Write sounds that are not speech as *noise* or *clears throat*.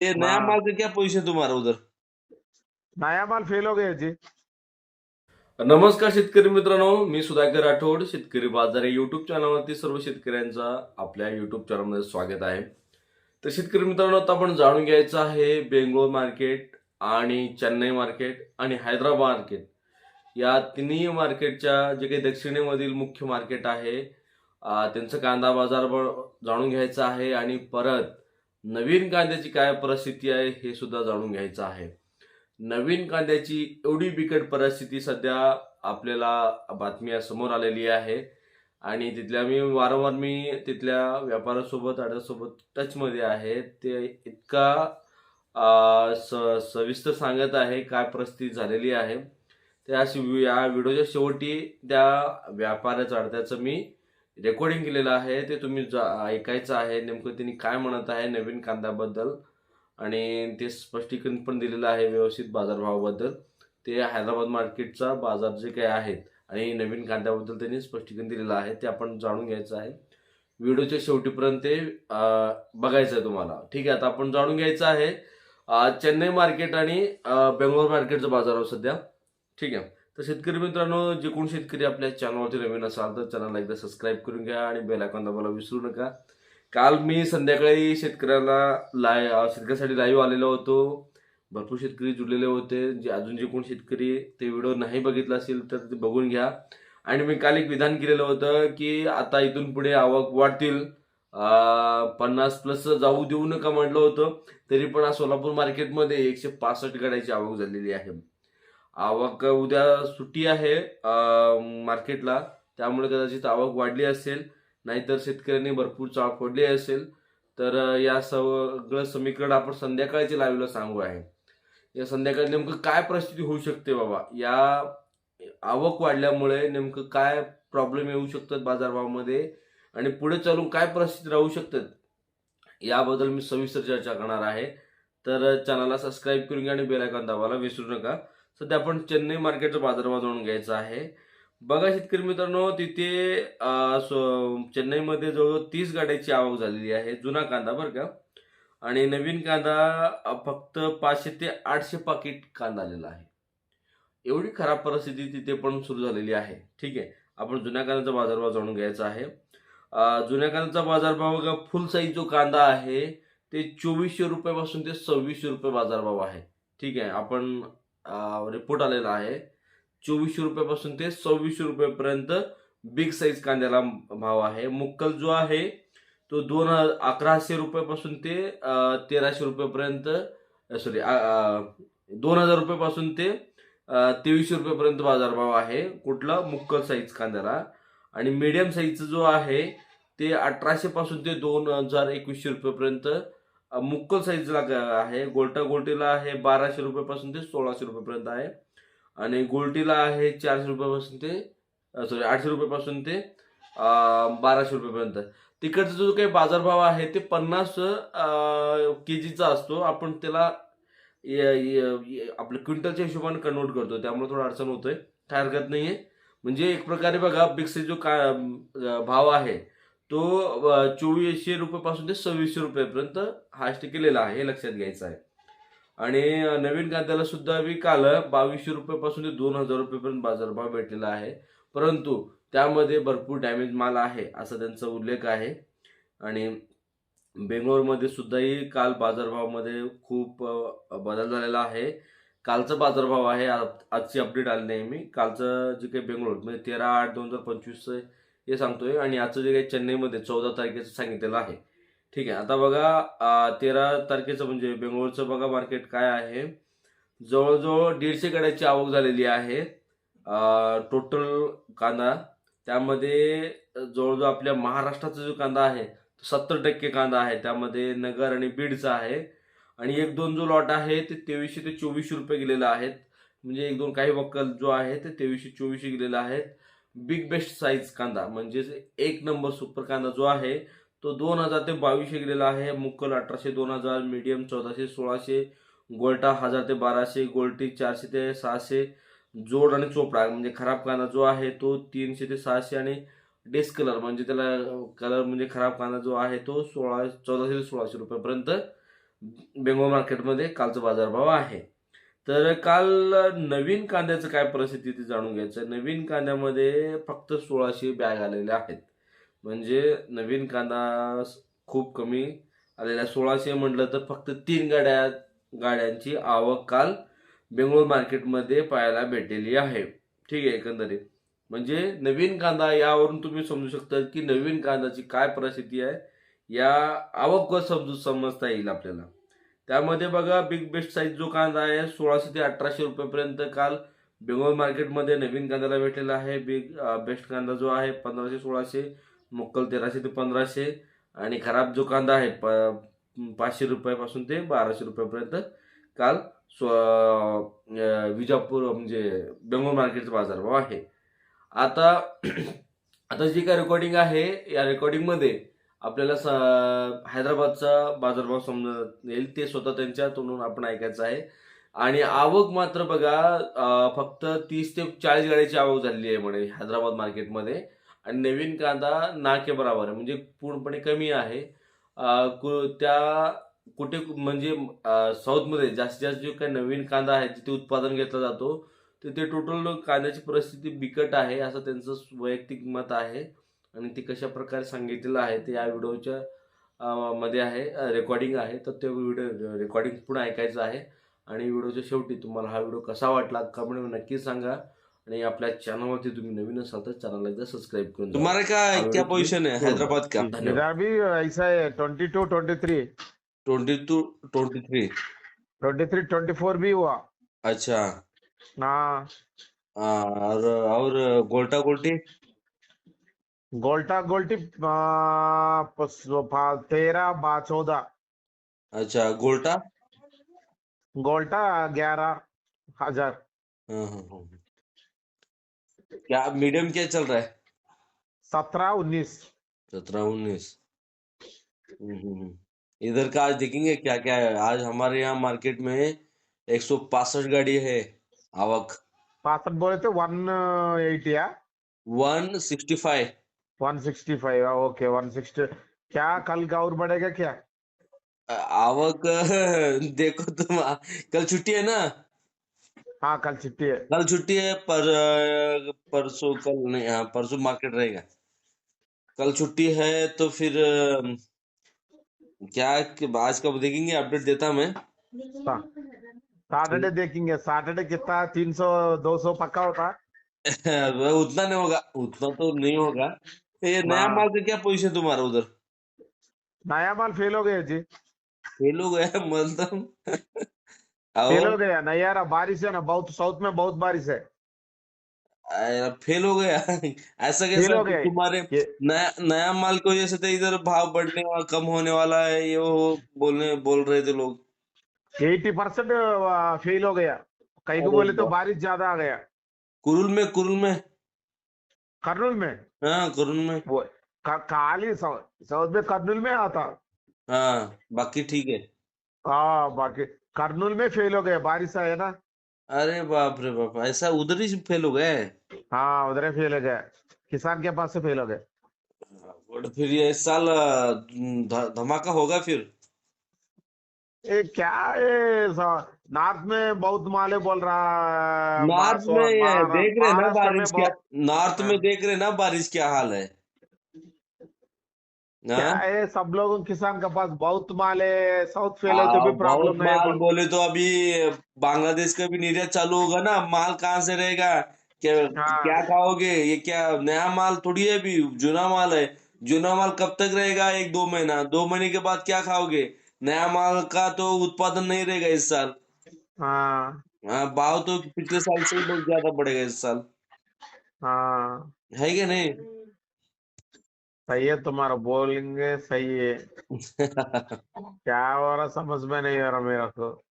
ये नया। माल का क्या पोजीशन तुम्हारा उधर. नया माल फेल हो गया जी. नमस्कार शेतकरी मित्रांनो मी सुधाकर राठोड शेतकरी बाजार या युट्यूब चॅनलवरती सर्व शेतकऱ्यांचा आपल्या युट्यूब चॅनलमध्ये स्वागत आहे. तर शेतकरी मित्रांनो आता आपण जाणून घ्यायचं आहे बेंगलोर मार्केट आणि चेन्नई मार्केट आणि हैदराबाद मार्केट या तिन्ही मार्केटच्या जे काही दक्षिणेमधील मुख्य मार्केट आहे त्यांचं कांदा बाजार जाणून घ्यायचा आहे आणि परत नवीन कांद्याची काय परिस्थिती आहे हे सुद्धा जाणून घ्यायचं आहे. नवीन कांद्याची एवढी बिकट परिस्थिती सध्या आपल्याला बातमी समोर आलेली आहे. आणि तिथल्या मी वारंवार मी तिथल्या व्यापाऱ्यासोबत आड्यासोबत टचमध्ये आहे. ते इतका स सविस्तर सांगत आहे काय परिस्थिती झालेली आहे. त्या या व्हिडिओच्या शेवटी त्या व्यापाऱ्याच्या अडत्याचं मी रेकॉर्डिंग केलेलं आहे ते तुम्ही जा- ऐकायचं आहे नेमकं त्यांनी काय म्हणत आहे नवीन कांद्याबद्दल. आणि ते स्पष्टीकरण पण दिलेलं आहे व्यवस्थित बाजारभावाबद्दल. ते हैदराबाद मार्केटचा बाजार जे काही आहेत आणि नवीन कांद्याबद्दल त्यांनी स्पष्टीकरण दिलेलं आहे ते आपण जाणून घ्यायचं आहे. व्हिडिओच्या शेवटीपर्यंत ते बघायचं आहे तुम्हाला. ठीक आहे आता आपण जाणून घ्यायचं आहे चेन्नई मार्केट आणि बेंगलोर मार्केटचा बाजार सध्या. ठीक आहे. तर शेतकरी मित्रांनो जे कोण शेतकरी आपल्या चॅनलवरती नवीन असाल तर चॅनलला एकदा सबस्क्राईब करून घ्या आणि बेल आयकॉन दाबायला विसरू नका. काल मी संध्याकाळी शेतकऱ्याला लाय शेतकऱ्यासाठी लाईव्ह आलेलो होतो. भरपूर शेतकरी जुळलेले होते. जे अजून जे कोण शेतकरी ते व्हिडिओ नाही बघितला असेल तर ते बघून घ्या. आणि मी काल एक विधान केलेलं होतं की आता इथून पुढे आवक वाढतील. पन्नास प्लस जाऊ देऊ नका म्हटलं होतं. तरी पण आज सोलापूर मार्केटमध्ये एकशे पासष्ट गाड्याची आवक झालेली आहे. आवक उद्या सुट्टी आहे मार्केटला. त्यामुळे कदाचित आवक वाढली असेल नाहीतर शेतकऱ्यांनी भरपूर चाळ फोडली असेल. तर या सगळं समीकरण आपण संध्याकाळच्या लाईव्हला सांगू आहे. या संध्याकाळी नेमकं काय परिस्थिती होऊ शकते बाबा? या आवक वाढल्यामुळे नेमकं काय प्रॉब्लेम येऊ शकतात बाजारभावामध्ये? आणि पुढे चालून काय परिस्थिती राहू शकतात? याबद्दल मी सविस्तर चर्चा करणार आहे. तर चॅनलला सबस्क्राईब करून घ्या आणि बेल आयकॉन दाबायला विसरू नका. सध्या आपण चेन्नई मार्केटचा बाजारभाव जाणून घ्यायचा आहे. बघा शेतकरी मित्रांनो तिथे सो- चेन्नईमध्ये जवळजवळ तीस गाड्याची आवक झालेली आहे. जुना कांदा बरं का. आणि नवीन कांदा फक्त पाचशे ते आठशे पाकिट कांदा आलेला आहे. एवढी खराब परिस्थिती तिथे पण सुरू झालेली आहे. ठीक आहे. आपण जुन्या कांद्याचा बाजारभाव जाणून घ्यायचा आहे. जुन्या कांद्याचा बाजारभाव बघा फुल साईज जो कांदा आहे ते चोवीसशे रुपयापासून ते सव्वीसशे रुपये बाजारभाव आहे. ठीक आहे. आपण रिपोर्ट आलेला आहे. चोवीसशे रुपयापासून ते सव्वीसशे रुपयापर्यंत बिग साईज कांद्याला भाव आहे. मुक्कल जो आहे तो दोन अकराशे रुपयापासून ते तेराशे रुपयापर्यंत सॉरी दोन हजार रुपयापासून ते तेवीसशे रुपयापर्यंत बाजारभाव आहे. कुठला? मुक्कल साईज कांद्याला. आणि मीडियम साईजचा जो आहे ते अठराशे पासून ते दोन हजार एकवीसशे रुपयापर्यंत मुक्कल साईजला आहे. गोल्टा गोल्टीला आहे बाराशे रुपयापासून ते सोळाशे रुपयापर्यंत आहे. आणि गोल्टीला आहे चारशे रुपयापासून ते सॉरी आठशे रुपयापासून ते बाराशे रुपयापर्यंत तिकडचा जो काही बाजारभाव आहे ते पन्नास के जीचा असतो. आपण त्याला य- आपलं क्विंटलच्या हिशोबाने कन्वर्ट करतो त्यामुळे थोडं अडचण होतोय. काय हरकत नाही आहे म्हणजे एक प्रकारे बघा बिग साईज जो का भाव आहे तो चोवीसशे रुपयापासून ते सव्वीसशे रुपयापर्यंत हास्ट केलेला आहे हे लक्षात घ्यायचं आहे. आणि नवीन कांद्याला सुद्धा मी काल बावीसशे रुपयापासून ते दोन हजार रुपयेपर्यंत बाजारभाव भेटलेला आहे. परंतु त्यामध्ये भरपूर डॅमेज माल आहे असा त्यांचा उल्लेख आहे. आणि बेंगलोरमध्ये सुद्धाही काल बाजारभावामध्ये खूप बदल झालेला आहे. कालचा बाजारभाव आहे आजची अपडेट आली नाही मी. कालचं जे काही बेंगलोर म्हणजे तेरा आठ दोन हजार पंचवीस हे सांगतोय. आणि आजचं जे काही चेन्नईमध्ये चौदा तारखेचं सांगितलेलं आहे. ठीक आहे. आता बघा तेरा तारखेचं म्हणजे बेंगळूरचं बघा मार्केट काय आहे. जवळजवळ दीडशे गाड्याची आवक झालेली आहे. टोटल कांदा. त्यामध्ये जवळजवळ आपल्या महाराष्ट्राचा जो कांदा आहे तो सत्तर टक्के कांदा आहे. त्यामध्ये नगर आणि बीडचा आहे. आणि एक दोन जो लॉट आहे ते तेवीसशे ते चोवीसशे रुपये गेलेले आहेत. म्हणजे एक दोन काही वक्कल जो आहे ते तेवीसशे चोवीसशे गेलेले आहेत. बिग बेस्ट साईज कांदा. म्हणजेच एक नंबर सुपर कांदा जो आहे तो दोन हजार ते बावीसशे गेलेला आहे. मुक्कल अठराशे दोन हजार मीडियम चौदाशे सोळाशे गोल्टा हजार ते बाराशे गोल्टी चारशे ते सहाशे जोड आणि चोपडा. म्हणजे खराब कांदा जो आहे तो तीनशे ते सहाशे आणि डिस्कलर कलर. म्हणजे त्याला कलर म्हणजे खराब कांदा जो आहे तो सोळा चौदाशे ते सोळाशे रुपयापर्यंत बेंगोल मार्केटमध्ये कालचा बाजारभाव आहे. तर काल नवीन कांद्याचं काय परिस्थिती ते जाणून घ्यायचं. नवीन कांद्यामध्ये फक्त सोळाशे बॅग आलेल्या आहेत. म्हणजे नवीन कांदा खूप कमी आलेला सोळाशे म्हटलं तर फक्त तीन गाड्या गाड्यांची आवक काल बेंगळूर मार्केटमध्ये पाहायला भेटलेली आहे. ठीक आहे एकंदरीत. म्हणजे नवीन कांदा यावरून तुम्ही समजू शकता की नवीन कांद्याची काय परिस्थिती आहे या आवक समजू समजता येईल आपल्याला. त्यामध्ये बघा बिग बेस्ट साईज जो कांदा आहे सोळाशे ते अठराशे रुपयेपर्यंत काल बेंगोल मार्केटमध्ये नवीन कांद्याला भेटलेला आहे. बिग बेस्ट कांदा जो आहे पंधराशे सोळाशे मुक्कल तेराशे ते पंधराशे आणि खराब जो कांदा आहे प पाचशे रुपयापासून ते बाराशे रुपयापर्यंत काल स्व विजापूर म्हणजे बेंगोल मार्केटचा बाजारभाव आहे. आता *clears throat* आता जी काय रेकॉर्डिंग आहे या रेकॉर्डिंगमध्ये आपल्याला स- हैदराबादचा बाजारभाव समजत येईल ते स्वतः त्यांच्या तोंडून आपण ऐकायचं आहे. आणि आवक मात्र बघा फक्त तीस ते चाळीस गाड्याची आवक झालेली आहे म्हणे हैदराबाद मार्केटमध्ये. आणि नवीन कांदा नाके बराबर आहे म्हणजे पूर्णपणे कमी आहे. कु- त्या कुठे म्हणजे साऊथमध्ये जास्तीत जास्त जो काही नवीन कांदा आहे तिथे उत्पादन घेतला जातो तिथे टोटल कांद्याची परिस्थिती बिकट आहे असं त्यांचं वैयक्तिक मत आहे. आणि ते कशा प्रकारे सांगितलेलं आहे ते या व्हिडिओच्या मध्ये आहे रेकॉर्डिंग आहे. तर ते व्हिडिओ रेकॉर्डिंग पुढे ऐकायचं आहे. आणि व्हिडिओच्या शेवटी तुम्हाला हा व्हिडिओ कसा वाटला कमेंटमध्ये नक्की सांगा. आणि आपल्या चॅनलवरती तुम्ही नवीन असाल तर चॅनलला एकदा सबस्क्राईब करून द्या. तुम्हारा क्या क्या भी- पोजीशन है हैदराबाद का भी ऐसा है twenty two twenty three twenty two twenty three twenty three twenty four भी हुआ. अच्छा. हाँ. आ, और और गोल्टा गोल्टी गोल्टा गोल्टी तेरह बा चौदह अच्छा गोल्टा? गोल्टा ग्यारह हज़ार। हाँ, हाँ, हाँ। क्या मीडियम क्या चल रहा है? सत्रह उन्नीस। सत्रह उन्नीस। हम्म, हम्म, हम्म। इधर का आज देखेंगे क्या क्या है? आज हमारे यहाँ मार्केट में एक सौ पासठ गाड़ी है आवक। पासठ बोले थे वन एटी या? One sixty five. One sixty five okay one sixty क्या कल का और बढ़ेगा क्या? आवक *laughs* देखो तुम कल छुट्टी है ना? हाँ कल छुट्टी है। कल छुट्टी है पर परसों कल नहीं हाँ परसों मार्केट रहेगा। कल छुट्टी है तो फिर क्या आज कब देखेंगे? अपडेट देता मैं। सैटरडे देखेंगे। सैटरडे कितना? तीन सौ दो सौ पक्का होता। *laughs* उतना नहीं होगा उतना तो नहीं होगा। ये नया। माल का क्या पोजीशन तुम्हारा उधर? नया माल फेल हो गया जी। लोग है मतलब फेल हो गया नहीं यार बारिश है ना बहुत साउथ में बहुत बारिश है। फेल हो गया। ऐसा फेल कैसा गया। तुम्हारे नया नया माल की वजह से तो इधर भाव बढ़ने वाला कम होने वाला है ये वो बोलने बोल रहे थे लोग। एटी परसेंट फेल हो गया। कहीं को बोले तो बारिश ज़्यादा आ गया। कुरुल में कुरुल में। कर्नूल में? हाँ में। वो का- काली साउथ साउथ में कर्नूल में आता। हाँ बाकी ठीक है। हाँ बाकी कर्नूल में फेल हो गया बारिश आया ना। अरे बाप रे बाप ऐसा उधर ही फेल हो गए? हाँ उधर ही फेल हो गए किसान के पास से फेल हो गए। और फिर ये इस साल धमाका होगा फिर? ये क्या है नॉर्थ में बहुत माले बोल रहा है नॉर्थ में ये देख रहे ना बारिश क्या नॉर्थ में हाँ। देख रहे ना बारिश क्या हाल है। क्या हाँ। है सब लोगों किसान के पास बहुत माल है साउथ फेल है तो भी प्रॉब्लम है माल बोले तो अभी बांग्लादेश का भी निर्यात चालू होगा ना माल कहाँ से रहेगा? क्या हाँ। क्या खाओगे? ये क्या नया माल थोड़ी है अभी जूना माल है। जूना माल कब तक रहेगा? एक दो महीना। दो महीने के बाद क्या खाओगे? नया माल का तो उत्पादन नहीं रहेगा इस साल। हाँ। हाँ भाव तो पिछले साल से बहुत ज्यादा बढ़ेगा इस साल। हाँ। है कि नहीं? सही है तुम्हारा बोलेंगे सही है। *laughs* क्या हो रहा समझ में नहीं आ रहा मेरा को।